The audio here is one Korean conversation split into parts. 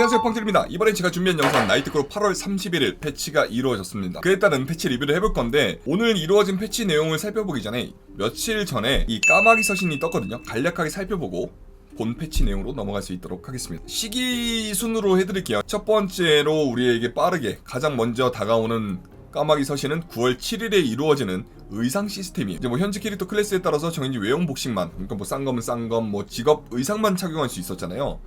안녕하세요 펑트입니다. 이번엔 제가 준비한 영상 나이트크로 8월 31일 패치가 이루어졌습니다. 그에 따른 패치 리뷰를 해볼 건데 오늘 이루어진 패치 내용을 살펴보기 전에 며칠 전에 이 까마귀 서신이 떴거든요. 간략하게 살펴보고 본 패치 내용으로 넘어갈 수 있도록 하겠습니다. 시기 순으로 해드릴게요. 첫 번째로 우리에게 빠르게 가장 먼저 다가오는 까마귀 서신은 9월 7일에 이루어지는 의상 시스템이에요. 이제 뭐 현재 캐릭터 클래스에 따라서 정해진 외형 복식만, 그러니까 뭐싼 거면 싼 거, 뭐 직업 의상만 착용할 수 있었잖아요.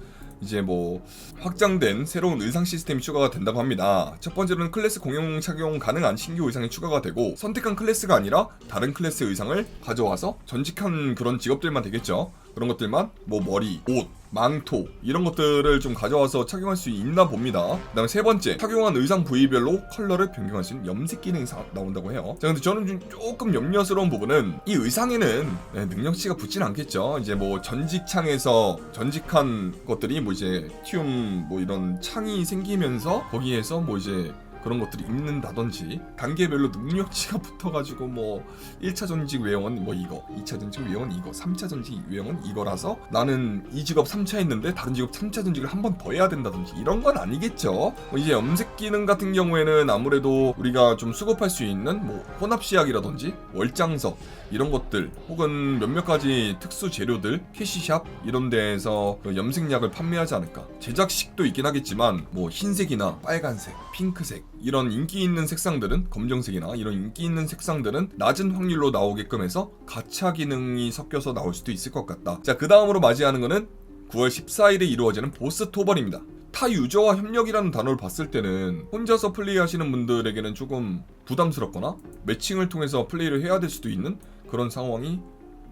이제 뭐 확장된 새로운 의상 시스템이 추가가 된다고 합니다. 첫 번째로는 클래스 공용 착용 가능한 신규 의상이 추가가 되고 선택한 클래스가 아니라 다른 클래스의 의상을 가져와서 전직한 그런 직업들만 되겠죠. 그런 것들만 뭐 머리, 옷, 망토 이런 것들을 좀 가져와서 착용할 수 있나 봅니다. 그다음에 세 번째 착용한 의상 부위별로 컬러를 변경할 수 있는 염색 기능이 사- 나온다고 해요. 자 근데 저는 좀 조금 염려스러운 부분은 이 의상에는 네, 능력치가 붙진 않겠죠. 이제 뭐 전직 창에서 전직한 것들이 뭐 이제 튀움 뭐 이런 창이 생기면서 거기에서 뭐 이제 그런 것들이 입는다든지 단계별로 능력치가 붙어가지고 뭐 1차 전직 외형은 뭐 이거 2차 전직 외형은 이거 3차 전직 외형은 이거라서 나는 이 직업 3차 했는데 다른 직업 3차 전직을 한 번 더 해야 된다든지 이런 건 아니겠죠. 뭐 이제 염색 기능 같은 경우에는 아무래도 우리가 좀 수급할 수 있는 뭐 혼합시약이라든지 월장석 이런 것들 혹은 몇몇 가지 특수 재료들 캐시샵 이런 데에서 그 염색약을 판매하지 않을까. 제작식도 있긴 하겠지만 뭐 흰색이나 빨간색 핑크색 이런 인기 있는 색상들은 검정색이나 이런 인기 있는 색상들은 낮은 확률로 나오게끔 해서 가차 기능이 섞여서 나올 수도 있을 것 같다. 자그 다음으로 맞이하는 거는 9월 14일에 이루어지는 보스 토벌입니다. 타 유저와 협력이라는 단어를 봤을 때는 혼자서 플레이하시는 분들에게는 조금 부담스럽거나 매칭을 통해서 플레이를 해야 될 수도 있는 그런 상황이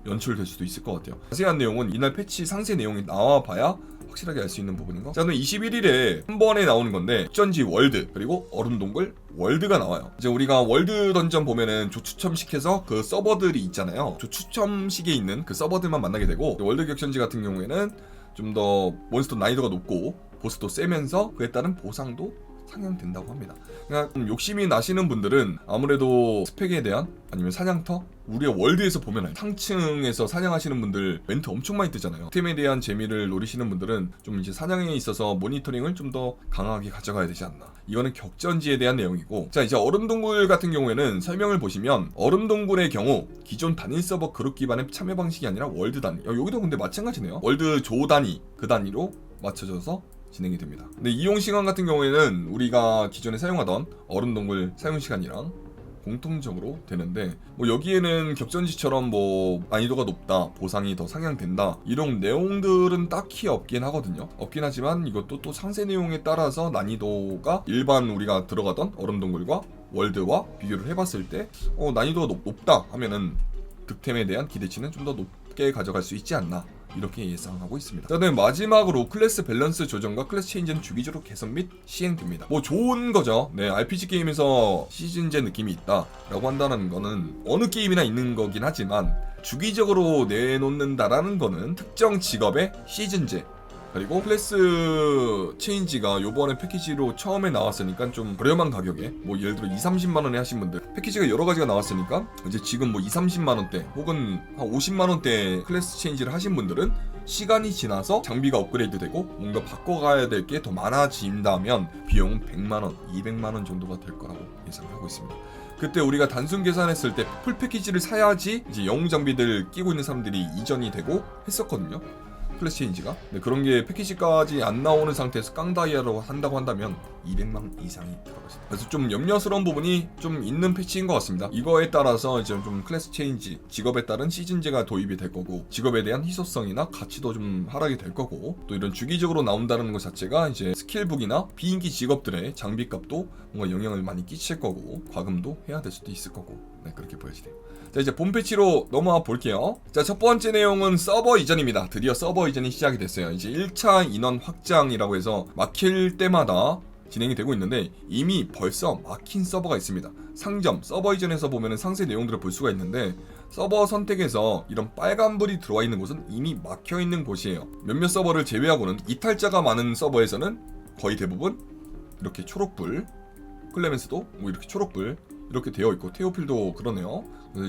연출될 수도 있을 것 같아요. 자세한 내용은 이날 패치 상세 내용이 나와봐야 확실하게 알 수 있는 부분인 거. 자, 그럼 21일에 한 번에 나오는 건데 전지 월드 그리고 얼음 동굴 월드가 나와요. 이제 우리가 월드 던전 보면은 조추첨식해서 그 서버들이 있잖아요. 조추첨식에 있는 그 서버들만 만나게 되고 월드 격전지 같은 경우에는 좀 더 몬스터 난이도가 높고 보스도 세면서 그에 따른 보상도 상향된다고 합니다. 그러니까 좀 욕심이 나시는 분들은 아무래도 스펙에 대한 아니면 사냥터 우리가 월드에서 보면. 상층에서 사냥하시는 분들 멘트 엄청 많이 뜨잖아요. 템에 대한 재미를 노리시는 분들은 좀 이제 사냥에 있어서 모니터링을 좀 더 강하게 가져가야 되지 않나. 이거는 격전지에 대한 내용이고 자 이제 얼음동굴 같은 경우에는 설명을 보시면 얼음동굴의 경우 기존 단일 서버 그룹 기반의 참여 방식이 아니라 월드 단위 야, 여기도 근데 마찬가지네요. 월드 조 단위 그 단위로 맞춰져서 진행이 됩니다. 근데 이용 시간 같은 경우에는 우리가 기존에 사용하던 얼음 동굴 사용 시간이랑 공통적으로 되는데 뭐 여기에는 격전지처럼 뭐 난이도가 높다 보상이 더 상향된다 이런 내용들은 딱히 없긴 하거든요 없긴 하지만 이것도 또 상세 내용에 따라서 난이도가 일반 우리가 들어가던 얼음동굴과 월드와 비교를 해봤을 때 어, 난이도가 높, 높다 하면은 득템에 대한 기대치는 좀 더 높게 가져갈 수 있지 않나 이렇게 예상하고 있습니다. 자, 네, 마지막으로 클래스 밸런스 조정과 클래스 체인지는 주기적으로 개선 및 시행됩니다. 뭐 좋은 거죠. 네, RPG 게임에서 시즌제 느낌이 있다라고 한다는 거는 어느 게임이나 있는 거긴 하지만 주기적으로 내놓는다라는 거는 특정 직업의 시즌제 그리고 클래스 체인지가 요번에 패키지로 처음에 나왔으니까 좀 저렴한 가격에 뭐 예를 들어 2, 30만 원에 하신 분들 패키지가 여러 가지가 나왔으니까 이제 지금 뭐 2, 30만 원대 혹은 한 50만 원대 클래스 체인지를 하신 분들은 시간이 지나서 장비가 업그레이드되고 뭔가 바꿔가야 될 게 더 많아진다면 비용은 100만 원, 200만 원 정도가 될 거라고 예상하고 있습니다. 그때 우리가 단순 계산했을 때 풀 패키지를 사야지 이제 영웅 장비들 끼고 있는 사람들이 이전이 되고 했었거든요. 클래스 체인지가? 네, 그런 게 패키지까지 안 나오는 상태에서 깡 다이아로 한다고 한다면 200만 원 이상이 들어가습니다. 그래서 좀 염려스러운 부분이 좀 있는 패치인 것 같습니다. 이거에 따라서 이제 좀 클래스 체인지 직업에 따른 시즌제가 도입이 될 거고 직업에 대한 희소성이나 가치도 좀 하락이 될 거고 또 이런 주기적으로 나온다는 것 자체가 이제 스킬북이나 비인기 직업들의 장비값도 뭔가 영향을 많이 끼칠 거고 과금도 해야 될 수도 있을 거고 네 그렇게 보여지네요. 자 이제 본 패치로 넘어가 볼게요. 자 첫 번째 내용은 서버 이전입니다. 드디어 서버 이전이 시작이 됐어요. 이제 1차 인원 확장이라고 해서 막힐 때마다 진행이 되고 있는데 이미 벌써 막힌 서버가 있습니다. 상점 서버 이전에서 보면 상세 내용들을 볼 수가 있는데 서버 선택에서 이런 빨간불이 들어와 있는 곳은 이미 막혀 있는 곳이에요. 몇몇 서버를 제외하고는 이탈자가 많은 서버에서는 거의 대부분 이렇게 초록불, 클레멘스도 뭐 이렇게 초록불 이렇게 되어 있고 테오필도 그러네요.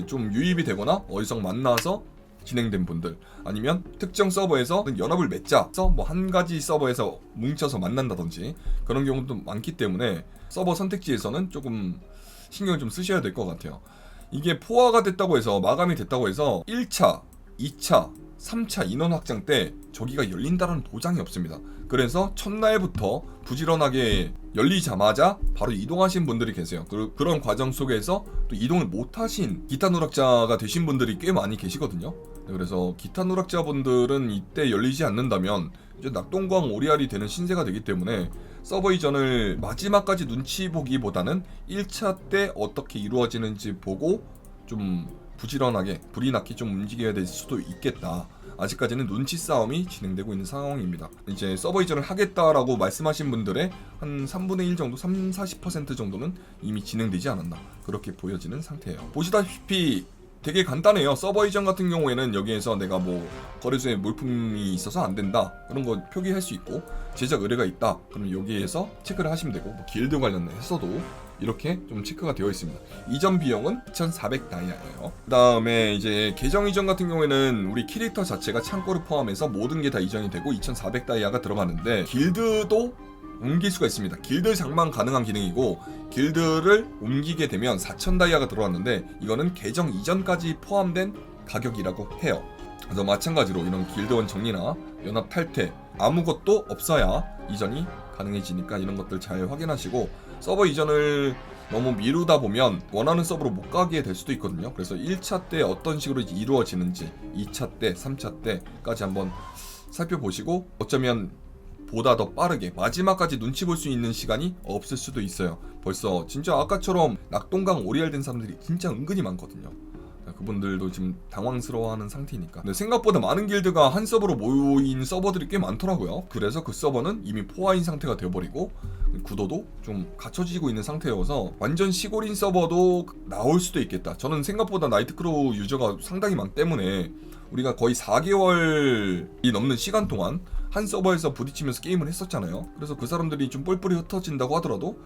좀 유입이 되거나 어디서 만나서 진행된 분들 아니면 특정 서버에서 연합을 맺자 뭐한 가지 서버에서 뭉쳐서 만난다든지 그런 경우도 많기 때문에 서버 선택지에서는 조금 신경을 좀 쓰셔야 될 것 같아요. 이게 포화가 됐다고 해서 마감이 됐다고 해서 1차, 2차, 3차 인원 확장 때 저기가 열린다는 보장이 없습니다. 그래서 첫날부터 부지런하게 열리자마자 바로 이동하신 분들이 계세요. 그, 그런 과정 속에서 또 이동을 못하신 기타 누락자가 되신 분들이 꽤 많이 계시거든요. 네, 그래서 기타 누락자분들은 이때 열리지 않는다면 이제 낙동강 오리알이 되는 신세가 되기 때문에 서버 이전을 마지막까지 눈치 보기보다는 1차 때 어떻게 이루어지는지 보고 좀 부지런하게 불이 나게 좀 움직여야 될 수도 있겠다. 아직까지는 눈치 싸움이 진행되고 있는 상황입니다. 이제 서버 이전을 하겠다라고 말씀하신 분들의 한 3분의 1 정도, 3, 40% 정도는 이미 진행되지 않았나 그렇게 보여지는 상태예요. 보시다시피 되게 간단해요. 서버 이전 같은 경우에는 여기에서 내가 뭐 거래소에 물품이 있어서 안 된다 그런 거 표기할 수 있고 제작 의뢰가 있다 그럼 여기에서 체크를 하시면 되고 뭐 길드 관련해서도 이렇게 좀 체크가 되어 있습니다. 이전 비용은 2,400 다이아예요. 그다음에 이제 계정 이전 같은 경우에는 우리 캐릭터 자체가 창고를 포함해서 모든 게 다 이전이 되고 2,400 다이아가 들어가는데 길드도 옮길 수가 있습니다. 길드 장만 가능한 기능이고 길드를 옮기게 되면 4,000 다이아가 들어왔는데 이거는 계정 이전까지 포함된 가격이라고 해요. 그래서 마찬가지로 이런 길드원 정리나 연합 탈퇴 아무것도 없어야 이전이 가능해지니까 이런 것들 잘 확인하시고 서버 이전을 너무 미루다 보면 원하는 서버로 못 가게 될 수도 있거든요. 그래서 1차 때 어떤 식으로 이루어지는지 2차 때, 3차 때까지 한번 살펴보시고 어쩌면 보다 더 빠르게 마지막까지 눈치 볼 수 있는 시간이 없을 수도 있어요. 벌써 진짜 아까처럼 낙동강 오리알 된 사람들이 진짜 은근히 많거든요. 그분들도 지금 당황스러워하는 상태니까. 근데 생각보다 많은 길드가 한 서버로 모인 서버들이 꽤 많더라고요. 그래서 그 서버는 이미 포화인 상태가 되어버리고 구도도 좀 갖춰지고 있는 상태여서 완전 시골인 서버도 나올 수도 있겠다. 저는 생각보다 나이트크로우 유저가 상당히 많기 때문에 우리가 거의 4개월이 넘는 시간 동안 한 서버에서 부딪히면서 게임을 했었잖아요. 그래서 그 사람들이 좀 뿔뿔이 흩어진다고 하더라도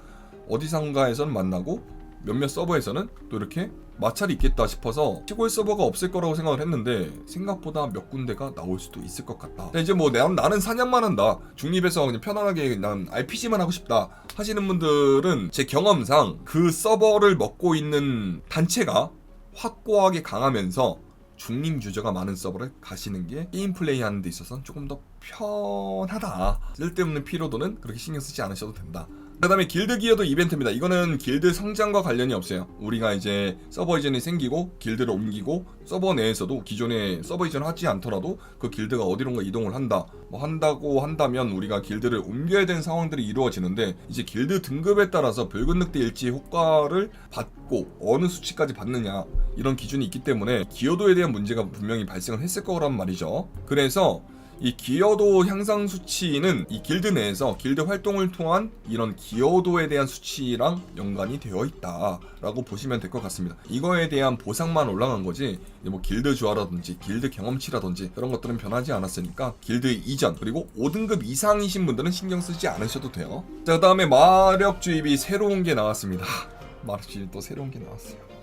어디선가에서는 만나고 몇몇 서버에서는 또 이렇게 마찰이 있겠다 싶어서 시골 서버가 없을 거라고 생각을 했는데 생각보다 몇 군데가 나올 수도 있을 것 같다. 이제 뭐 나, 나는 사냥만 한다. 중립에서 그냥 편안하게 난 RPG만 하고 싶다 하시는 분들은 제 경험상 그 서버를 먹고 있는 단체가 확고하게 강하면서 중립 유저가 많은 서버를 가시는 게 게임 플레이 하는 데 있어서는 조금 더 편하다. 쓸데없는 피로도는 그렇게 신경 쓰지 않으셔도 된다. 그 다음에 길드 기어도 이벤트입니다. 이거는 길드 성장과 관련이 없어요. 우리가 이제 서버 이전이 생기고 길드를 옮기고 서버 내에서도 기존에 서버 이전 하지 않더라도 그 길드가 어디론가 이동을 한다. 뭐 한다고 한다면 우리가 길드를 옮겨야 되는 상황들이 이루어지는데 이제 길드 등급에 따라서 붉은 늑대 일지 효과를 받고 어느 수치까지 받느냐 이런 기준이 있기 때문에 기여도에 대한 문제가 분명히 발생을 했을 거란 말이죠. 그래서 이 기여도 향상 수치는 이 길드 내에서 길드 활동을 통한 이런 기여도에 대한 수치랑 연관이 되어 있다라고 보시면 될 것 같습니다. 이거에 대한 보상만 올라간 거지 뭐 길드 주화라든지 길드 경험치라든지 그런 것들은 변하지 않았으니까 길드 이전 그리고 5등급 이상이신 분들은 신경 쓰지 않으셔도 돼요. 자 그다음에 마력 주입이 새로운 게 나왔습니다. 마력 주입 또 새로운 게 나왔어요.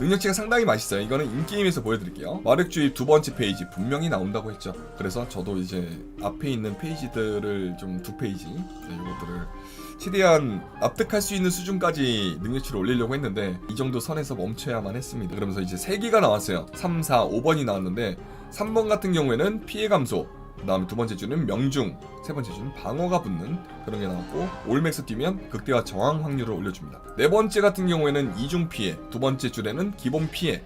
능력치가 상당히 맛있어요. 이거는 인게임에서 보여드릴게요. 마력주의 두 번째 페이지 분명히 나온다고 했죠. 그래서 저도 이제 앞에 있는 페이지들을 좀 두 페이지 네, 이것들을 최대한 납득할 수 있는 수준까지 능력치를 올리려고 했는데 이 정도 선에서 멈춰야만 했습니다. 그러면서 이제 3개가 나왔어요. 3, 4, 5번이 나왔는데 3번 같은 경우에는 피해 감소, 그 다음에 두 번째 주는 명중, 세 번째 주는 방어가 붙는 그런 게 나왔고 올맥스 뛰면 극대화 저항 확률을 올려줍니다. 네 번째 같은 경우에는 이중 피해, 두 번째 줄에는 기본 피해,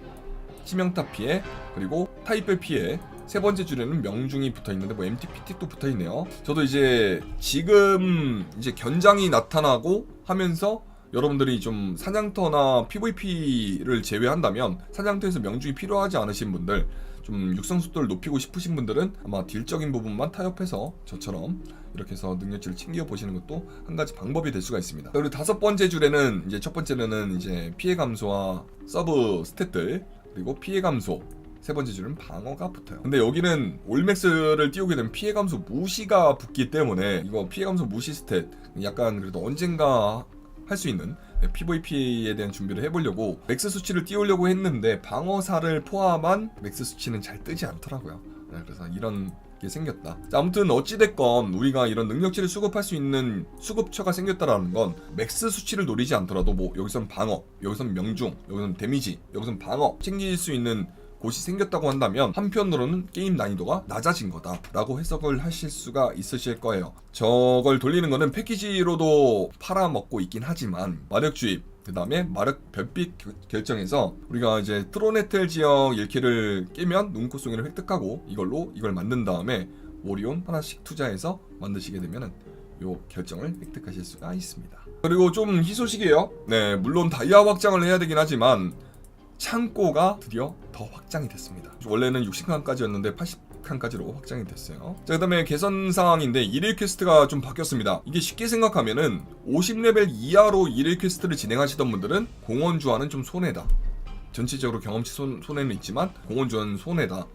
치명타 피해, 그리고 타입별 피해, 세 번째 줄에는 명중이 붙어 있는데 뭐 MTPT도 붙어 있네요. 저도 이제 지금 이제 견장이 나타나고 하면서 여러분들이 좀 사냥터나 PVP를 제외한다면 사냥터에서 명중이 필요하지 않으신 분들 좀 육성 속도를 높이고 싶으신 분들은 아마 딜적인 부분만 타협해서 저처럼 이렇게 해서 능력치를 챙겨 보시는 것도 한 가지 방법이 될 수가 있습니다. 그리고 다섯 번째 줄에는 이제 첫 번째는 이제 피해 감소와 서브 스탯들 그리고 피해 감소 세 번째 줄은 방어가 붙어요. 근데 여기는 올맥스를 띄우게 되면 피해 감소 무시가 붙기 때문에 이거 피해 감소 무시 스탯 약간 그래도 언젠가 할 수 있는 네, PVP에 대한 준비를 해보려고 맥스 수치를 띄우려고 했는데 방어사를 포함한 맥스 수치는 잘 뜨지 않더라고요. 네, 그래서 이런 게 생겼다. 자, 아무튼 어찌됐건 우리가 이런 능력치를 수급할 수 있는 수급처가 생겼다라는 건 맥스 수치를 노리지 않더라도 뭐 여기선 방어, 여기선 명중, 여기선 데미지, 여기선 방어 챙길 수 있는 곳이 생겼다고 한다면 한편으로는 게임 난이도가 낮아진 거다라고 해석을 하실 수가 있으실 거예요. 저걸 돌리는 거는 패키지로도 팔아먹고 있긴 하지만 마력 주입 그 다음에 마력 별빛 겨- 결정에서 우리가 이제 트로네텔 지역 1킬을 깨면 눈꽃송이를 획득하고 이걸로 이걸 만든 다음에 오리온 하나씩 투자해서 만드시게 되면은 요 결정을 획득하실 수가 있습니다. 그리고 좀 희소식이에요. 네, 물론 다이아 확장을 해야 되긴 하지만 창고가 드디어 더 확장이 됐습니다. 원래는 60칸까지였는데 80칸까지로 확장이 됐어요. 자, 그 다음에 개선 사항인데 일일 퀘스트가 좀 바뀌었습니다. 이게 쉽게 생각하면은 50레벨 이하로 일일 퀘스트를 진행하시던 분들은 공원주와는 좀 손해다. 전체적으로 경험치 손, 손해는 있지만 공원주와는 손해다.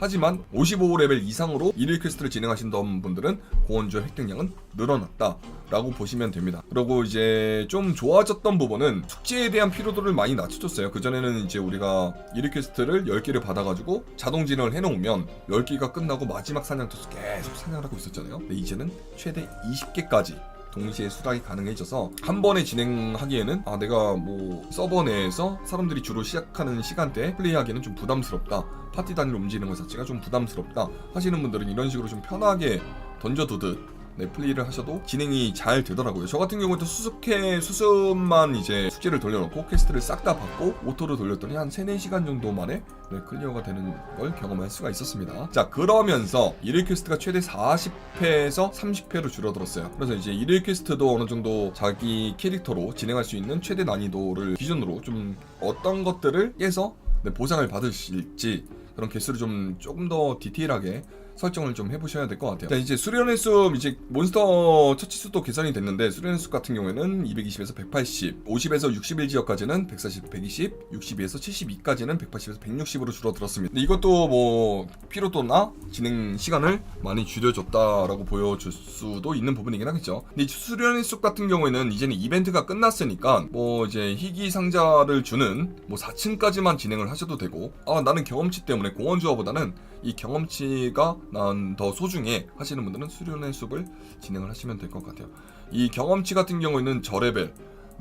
하지만 55레벨 이상으로 일일 퀘스트를 진행하신던 분들은 공원주 획득량은 늘어났다 라고 보시면 됩니다. 그리고 이제 좀 좋아졌던 부분은 숙제에 대한 피로도를 많이 낮춰줬어요. 그전에는 이제 우리가 일일 퀘스트를 10개를 받아가지고 자동 진행을 해놓으면 10개가 끝나고 마지막 사냥터수 계속 사냥을 하고 있었잖아요. 근데 이제는 최대 20개까지 동시에 수락이 가능해져서 한 번에 진행하기에는 아 내가 뭐 서버 내에서 사람들이 주로 시작하는 시간대에 플레이하기에는 좀 부담스럽다. 파티 단위로 움직이는 것 자체가 좀 부담스럽다. 하시는 분들은 이런 식으로 좀 편하게 던져두듯 네, 플레이를 하셔도 진행이 잘 되더라고요. 저 같은 경우에도 수습해 수습만 이제 숙제를 돌려놓고 퀘스트를 싹 다 받고 오토로 돌렸더니 한 3, 4시간 정도 만에 네, 클리어가 되는 걸 경험할 수가 있었습니다. 자, 그러면서 일일 퀘스트가 최대 40회에서 30회로 줄어들었어요. 그래서 이제 일일 퀘스트도 어느 정도 자기 캐릭터로 진행할 수 있는 최대 난이도를 기준으로 좀 어떤 것들을 깨서 네, 보상을 받으실지 그런 개수를 좀 조금 더 디테일하게 설정을 좀 해보셔야 될 것 같아요. 자, 이제 수련의 숲 이제 몬스터 처치 수도 개선이 됐는데 수련의 숲 같은 경우에는 220에서 180, 50에서 61 지역까지는 140, 120, 62에서 72까지는 180에서 160으로 줄어들었습니다. 이것도 뭐 피로도나 진행 시간을 많이 줄여줬다라고 보여줄 수도 있는 부분이긴 하겠죠. 근데 이 수련의 숲 같은 경우에는 이제는 이벤트가 끝났으니까 뭐 이제 희귀 상자를 주는 뭐 4층까지만 진행을 하셔도 되고 아 나는 경험치 때문에 공원주화보다는 이 경험치가 난 더 소중해 하시는 분들은 수련의 숲을 진행을 하시면 될 것 같아요. 이 경험치 같은 경우에는 저레벨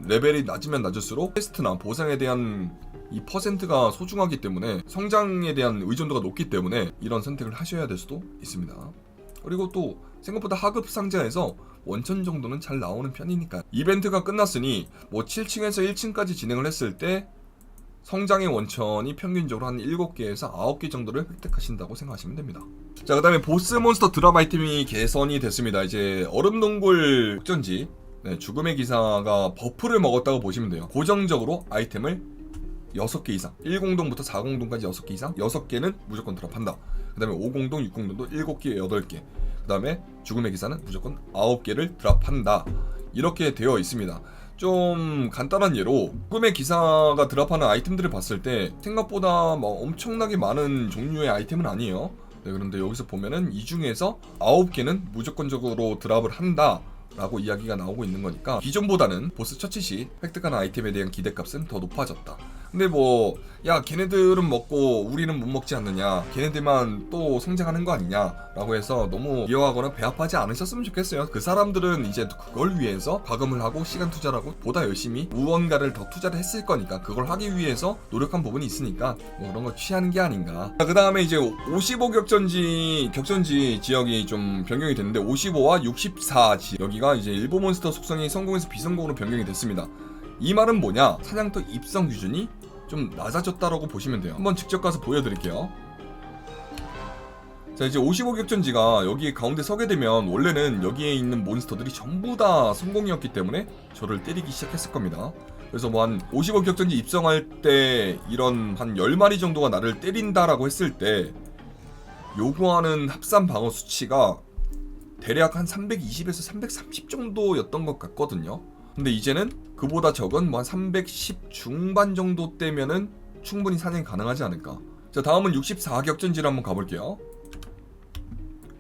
레벨이 낮으면 낮을수록 퀘스트나 보상에 대한 이 퍼센트가 소중하기 때문에 성장에 대한 의존도가 높기 때문에 이런 선택을 하셔야 될 수도 있습니다. 그리고 또 생각보다 하급 상자에서 원천 정도는 잘 나오는 편이니까 이벤트가 끝났으니 뭐 7층에서 1층까지 진행을 했을 때 성장의 원천이 평균적으로 한 7개에서 9개 정도를 획득하신다고 생각하시면 됩니다. 자, 그 다음에 보스 몬스터 드랍 아이템이 개선이 됐습니다. 이제 얼음 동굴 혹전지 네, 죽음의 기사가 버프를 먹었다고 보시면 돼요. 고정적으로 아이템을 6개 이상 1공동부터 4공동까지 6개 이상 6개는 무조건 드랍한다. 그 다음에 5공동, 6공동도 7개, 8개 그 다음에 죽음의 기사는 무조건 9개를 드랍한다. 이렇게 되어 있습니다. 좀 간단한 예로 꿈의 기사가 드랍하는 아이템들을 봤을 때 생각보다 뭐 엄청나게 많은 종류의 아이템은 아니에요. 네, 그런데 여기서 보면은 이 중에서 9개는 무조건적으로 드랍을 한다. 라고 이야기가 나오고 있는 거니까 기존보다는 보스 처치 시 획득한 아이템에 대한 기대값은 더 높아졌다. 근데 뭐 야 걔네들은 먹고 우리는 못 먹지 않느냐. 걔네들만 또 성장하는 거 아니냐 라고 해서 너무 비호하거나 배합하지 않으셨으면 좋겠어요. 그 사람들은 이제 그걸 위해서 과금을 하고 시간 투자를 하고 보다 열심히 무언가를 더 투자를 했을 거니까 그걸 하기 위해서 노력한 부분이 있으니까 뭐 그런 거 취하는 게 아닌가. 그 다음에 이제 55 격전지 격전지 지역이 좀 변경이 됐는데 55와 64 지역 여기가 이제 일본 몬스터 속성이 성공해서 비성공으로 변경이 됐습니다. 이 말은 뭐냐? 사냥터 입성 기준이 좀 낮아졌다라고 보시면 돼요. 한번 직접 가서 보여드릴게요. 자 이제 55 격전지가 여기 가운데 서게 되면 원래는 여기에 있는 몬스터들이 전부 다 성공이었기 때문에 저를 때리기 시작했을 겁니다. 그래서 뭐 한 55 격전지 입성할 때 이런 한 10마리 정도가 나를 때린다라고 했을 때 요구하는 합산 방어 수치가 대략 한 320에서 330 정도였던 것 같거든요. 근데 이제는 그보다 적은 뭐 한 310 중반 정도 때면은 충분히 사냥이 가능하지 않을까. 자, 다음은 64 격전지를 한번 가볼게요.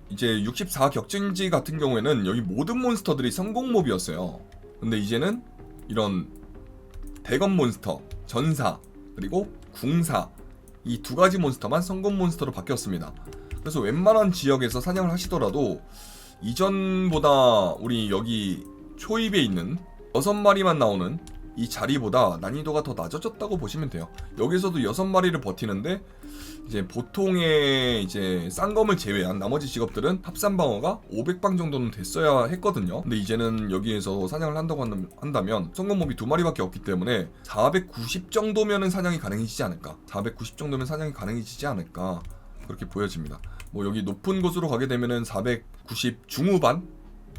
이제 64 격전지 같은 경우에는 여기 모든 몬스터들이 성공 몹이었어요. 근데 이제는 이런 대검 몬스터, 전사, 그리고 궁사 이 두 가지 몬스터만 성검 몬스터로 바뀌었습니다. 그래서 웬만한 지역에서 사냥을 하시더라도 이전보다 우리 여기 초입에 있는 여섯 마리만 나오는 이 자리보다 난이도가 더 낮아졌다고 보시면 돼요. 여기서도 여섯 마리를 버티는데 이제 보통의 이제 쌍검을 제외한 나머지 직업들은 합산 방어가 500방 정도는 됐어야 했거든요. 근데 이제는 여기에서 사냥을 한다고 한다면- 성검몹이 두 마리밖에 없기 때문에 490 정도면은 사냥이 가능해지지 않을까. 490 정도면 사냥이 가능해지지 않을까. 그렇게 보여집니다. 뭐 여기 높은 곳으로 가게 되면은 490 중후반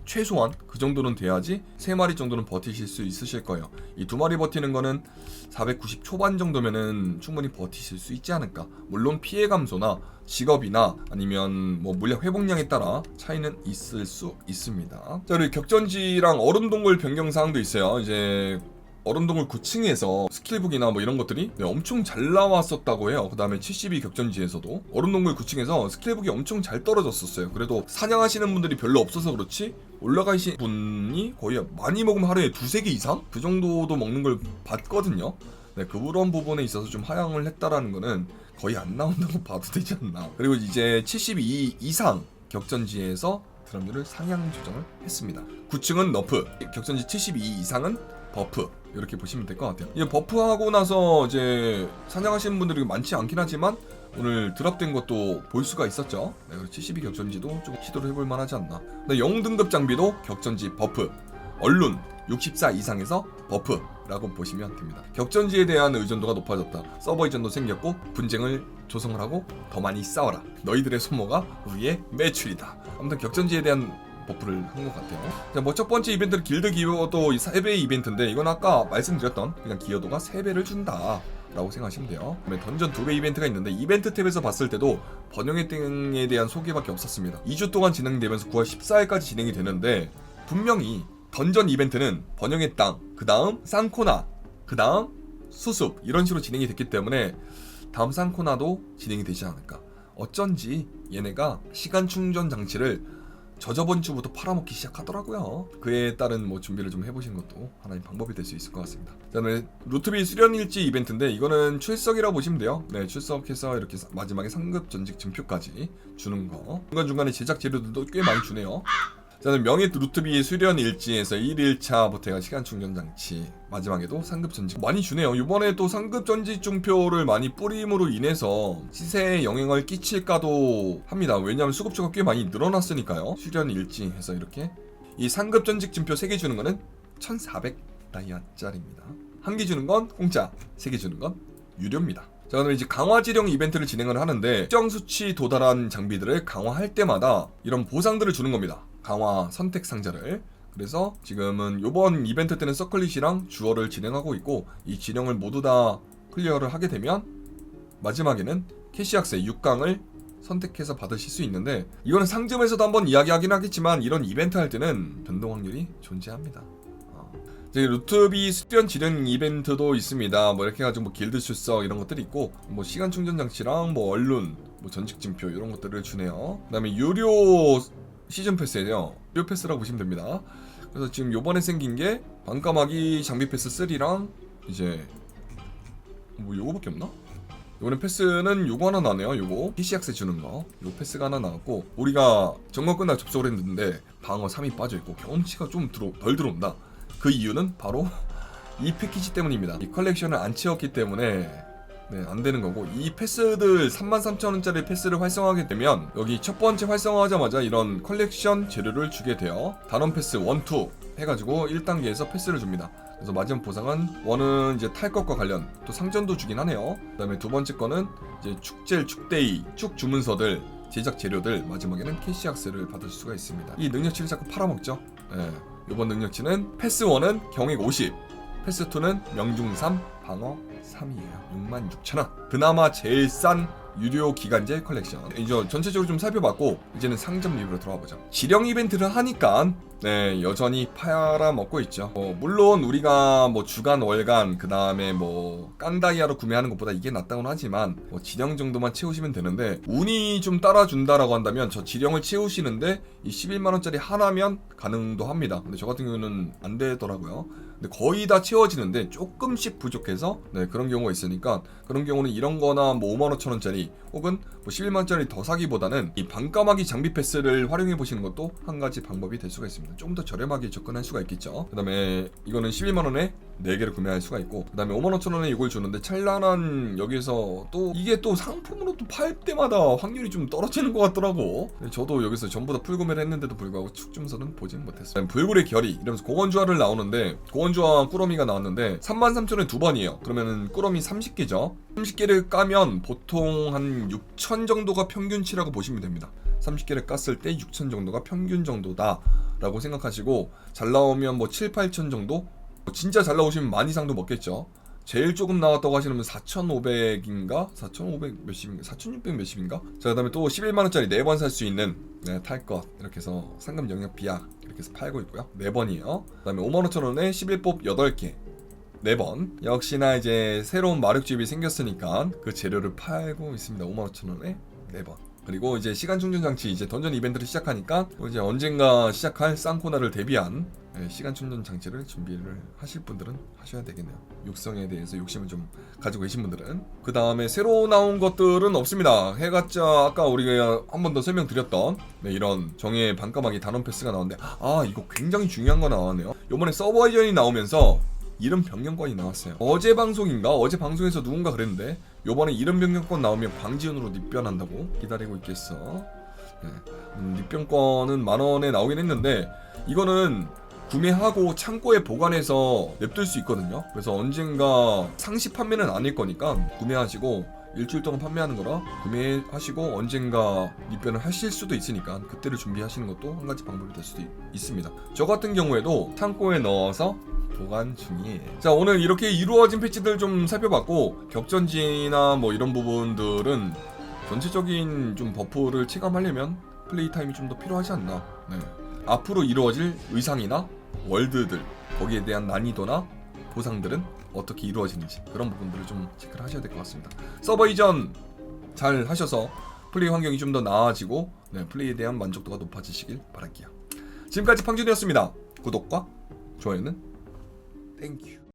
최소한 그 정도는 돼야지 세 마리 정도는 버티실 수 있으실 거예요. 이 두 마리 버티는 거는 490 초반 정도면은 충분히 버티실 수 있지 않을까. 물론 피해 감소나 직업이나 아니면 뭐 물약 회복량에 따라 차이는 있을 수 있습니다. 자, 그리고 격전지랑 얼음 동굴 변경 사항도 있어요. 이제 얼음동굴 9층에서 스킬북이나 뭐 이런 것들이 네, 엄청 잘 나왔었다고 해요. 그 다음에 72 격전지에서도 얼음동굴 9층에서 스킬북이 엄청 잘 떨어졌었어요. 그래도 사냥하시는 분들이 별로 없어서 그렇지 올라가신 분이 거의 많이 먹으면 하루에 두세 개 이상? 그 정도도 먹는 걸 봤거든요. 네, 그런 부분에 있어서 좀 하향을 했다라는 거는 거의 안 나온다고 봐도 되지 않나. 그리고 이제 72 이상 격전지에서 드럼들을 상향 조정을 했습니다. 9층은 너프, 격전지 72 이상은 버프 이렇게 보시면 될 것 같아요. 이제 버프하고 나서 이제 사냥하시는 분들이 많지 않긴 하지만 오늘 드랍된 것도 볼 수가 있었죠. 네, 그리고 72 격전지도 좀 시도를 해볼 만하지 않나. 근데 영등급 장비도 격전지 버프, 얼룬 64 이상에서 버프라고 보시면 됩니다. 격전지에 대한 의존도가 높아졌다. 서버 이전도 생겼고 분쟁을 조성을 하고 더 많이 싸워라. 너희들의 소모가 우리의 매출이다. 아무튼 격전지에 대한 버프를 한 것 같아요. 자, 뭐첫 번째 이벤트는 길드 기여도 3배 이벤트인데 이건 아까 말씀드렸던 그냥 기여도가 3배를 준다. 라고 생각하시면 돼요. 던전 2배 이벤트가 있는데 이벤트 탭에서 봤을 때도 번영의 등에 대한 소개밖에 없었습니다. 2주 동안 진행되면서 9월 14일까지 진행이 되는데 분명히 던전 이벤트는 번영의 땅, 그 다음 쌍코나, 그 다음 수습 이런 식으로 진행이 됐기 때문에 다음 쌍코나도 진행이 되지 않을까. 어쩐지 얘네가 시간 충전 장치를 저저번 주부터 팔아먹기 시작하더라고요. 그에 따른 뭐 준비를 좀 해보신 것도 하나의 방법이 될 수 있을 것 같습니다. 그다음에 루트비 수련일지 이벤트인데 이거는 출석이라고 보시면 돼요. 네, 출석해서 이렇게 사- 마지막에 상급 전직 증표까지 주는 거. 중간 중간에 제작 재료들도 꽤 많이 주네요. 저는 명예 루트비 수련 일지에서 1일차부터 해가 시간 충전 장치 마지막에도 상급 전직 많이 주네요. 이번에 또 상급 전직 중표를 많이 뿌림으로 인해서 시세에 영향을 끼칠까도 합니다. 왜냐하면 수급처가 꽤 많이 늘어났으니까요. 수련 일지 해서 이렇게 이 상급 전직 증표 3개 주는 거는 1,400 다이아짜리입니다. 한 개 주는 건 공짜, 세개 주는 건 유료입니다. 자, 그럼 이제 강화 지령 이벤트를 진행을 하는데 특정 수치 도달한 장비들을 강화할 때마다 이런 보상들을 주는 겁니다. 강화 선택 상자를. 그래서 지금은 이번 이벤트 때는 서클릿이랑 주어를 진행하고 있고 이 진영을 모두 다 클리어를 하게 되면 마지막에는 캐시악세 6강을 선택해서 받으실 수 있는데 이거는 상점에서도 한번 이야기하긴 하겠지만 이런 이벤트 할 때는 변동 확률이 존재합니다. 어. 이제 루트비 수련 지령 이벤트도 있습니다. 뭐 이렇게 해가지고 뭐 길드 출석 이런 것들이 있고 뭐 시간 충전 장치랑 뭐 얼룬, 뭐 전직 증표 이런 것들을 주네요. 그다음에 유료 시즌 패스예요. 유료 패스라고 보시면 됩니다. 그래서 지금 요번에 생긴 게 반까마귀 장비 패스 3랑 이제 뭐 요거밖에 없나? 이번에 패스는 요거 하나 나네요. 요거 PC약세 주는 거. 요 패스가 하나 나왔고 우리가 점검 끝나 접속을 했는데 방어 3이 빠져 있고 경험치가 좀 들어 덜 들어온다. 그 이유는 바로 이 패키지 때문입니다. 이 컬렉션을 안 채웠기 때문에 네, 안 되는 거고 이 패스들 33,000원짜리 패스를 활성화하게 되면 여기 첫 번째 활성화하자마자 이런 컬렉션 재료를 주게 돼요. 단원 패스 1, 2 해가지고 1단계에서 패스를 줍니다. 그래서 마지막 보상은 원은 이제 탈 것과 관련 또 상전도 주긴 하네요. 그다음에 두 번째 거는 이제 축제일 축데이 축 주문서들 제작 재료들 마지막에는 캐시 악세를 받을 수가 있습니다. 이 능력치를 자꾸 팔아먹죠. 예. 이번 능력치는 패스 1은 경액 50, 패스 2는 명중 3, 방어 3이에요. 66,000원. 그나마 제일 싼 유료 기간제 컬렉션. 이제 전체적으로 좀 살펴봤고 이제는 상점 리뷰로 들어가 보자. 지령 이벤트를 하니까 네 여전히 팔아먹고 있죠. 어, 물론 우리가 뭐 주간 월간 그 다음에 뭐 깐다이아로 구매하는 것보다 이게 낫다고는 하지만 뭐 지령 정도만 채우시면 되는데 운이 좀 따라준다라고 한다면 저 지령을 채우시는데 이 11만 원짜리 하나면 가능도 합니다. 근데 저 같은 경우는 안 되더라고요. 근데 거의 다 채워지는데 조금씩 부족해서 네 그런 경우가 있으니까 그런 경우는 이런 거나 뭐 5만 5천 원짜리 혹은 뭐 11만 원짜리 더 사기보다는 이 반까마귀 장비 패스를 활용해 보시는 것도 한 가지 방법이 될 수가 있습니다. 좀 더 저렴하게 접근할 수가 있겠죠. 그다음에 이거는 11만 원에 4개를 구매할 수가 있고 그다음에 5만 5천 원에 이걸 주는데 찬란한 여기서 또 이게 또 상품으로 또 팔 때마다 확률이 좀 떨어지는 것 같더라고. 저도 여기서 전부 다 풀구매를 했는데도 불구하고 축중서는 보지는 못했어요. 불굴의 결이 이러면서 고원주화를 나오는데 고원 주화 꾸러미가 나왔는데 33,000원에 두 번이에요. 그러면은 꾸러미 30개죠. 30개를 까면 보통 한 6천 정도가 평균치라고 보시면 됩니다. 30개를 깠을 때 6천 정도가 평균 정도다라고 생각하시고 잘 나오면 뭐 7, 8천 정도? 뭐 진짜 잘 나오시면 만 이상도 먹겠죠. 제일 조금 나왔다고 하시면 4,500인가? 4,500 몇십인가? 4,600 몇십인가? 자, 그다음에 또 11만 원짜리 네 번 살 수 있는 네, 탈것 이렇게 해서 상금 영역 비약 이렇게 해서 팔고 있고요. 네 번이에요. 그다음에 5만 5천 원에 11법 8개. 네 번. 역시나 이제 새로운 마력집이 생겼으니까 그 재료를 팔고 있습니다. 5만 5천 원에 네 번. 그리고 이제 시간 충전 장치 이제 던전 이벤트를 시작하니까 또 이제 언젠가 시작할 쌍코나를 대비한 네, 시간 충전 장치를 준비를 하실 분들은 하셔야 되겠네요. 육성에 대해서 욕심을 좀 가지고 계신 분들은 그 다음에 새로 나온 것들은 없습니다. 해가자 아까 우리가 한 번 더 설명드렸던 네, 이런 정의 반까마귀 단원 패스가 나왔는데 아 이거 굉장히 중요한 거 나왔네요. 요번에 서버 이전이 나오면서 이름 변경권이 나왔어요. 어제 방송인가? 어제 방송에서 누군가 그랬는데 요번에 이름 변경권 나오면 광지연으로 닉변한다고 기다리고 있겠어. 네. 음, 닉변권은 만 원에 나오긴 했는데 이거는 구매하고 창고에 보관해서 냅둘 수 있거든요. 그래서 언젠가 상시 판매는 아닐 거니까 구매하시고 일주일 동안 판매하는 거라 구매하시고 언젠가 닉변을 하실 수도 있으니까 그때를 준비하시는 것도 한 가지 방법이 될 수도 있, 있습니다. 저 같은 경우에도 창고에 넣어서 보관 중이에요. 자 오늘 이렇게 이루어진 패치들 좀 살펴봤고 격전지나 뭐 이런 부분들은 전체적인 좀 버프를 체감하려면 플레이 타임이 좀 더 필요하지 않나. 네. 앞으로 이루어질 의상이나 월드들 거기에 대한 난이도나 보상들은 어떻게 이루어지는지 그런 부분들을 좀 체크를 하셔야 될 것 같습니다. 서버 이전 잘 하셔서 플레이 환경이 좀 더 나아지고 네, 플레이에 대한 만족도가 높아지시길 바랄게요. 지금까지 팡준이었습니다. 구독과 좋아요는 땡큐.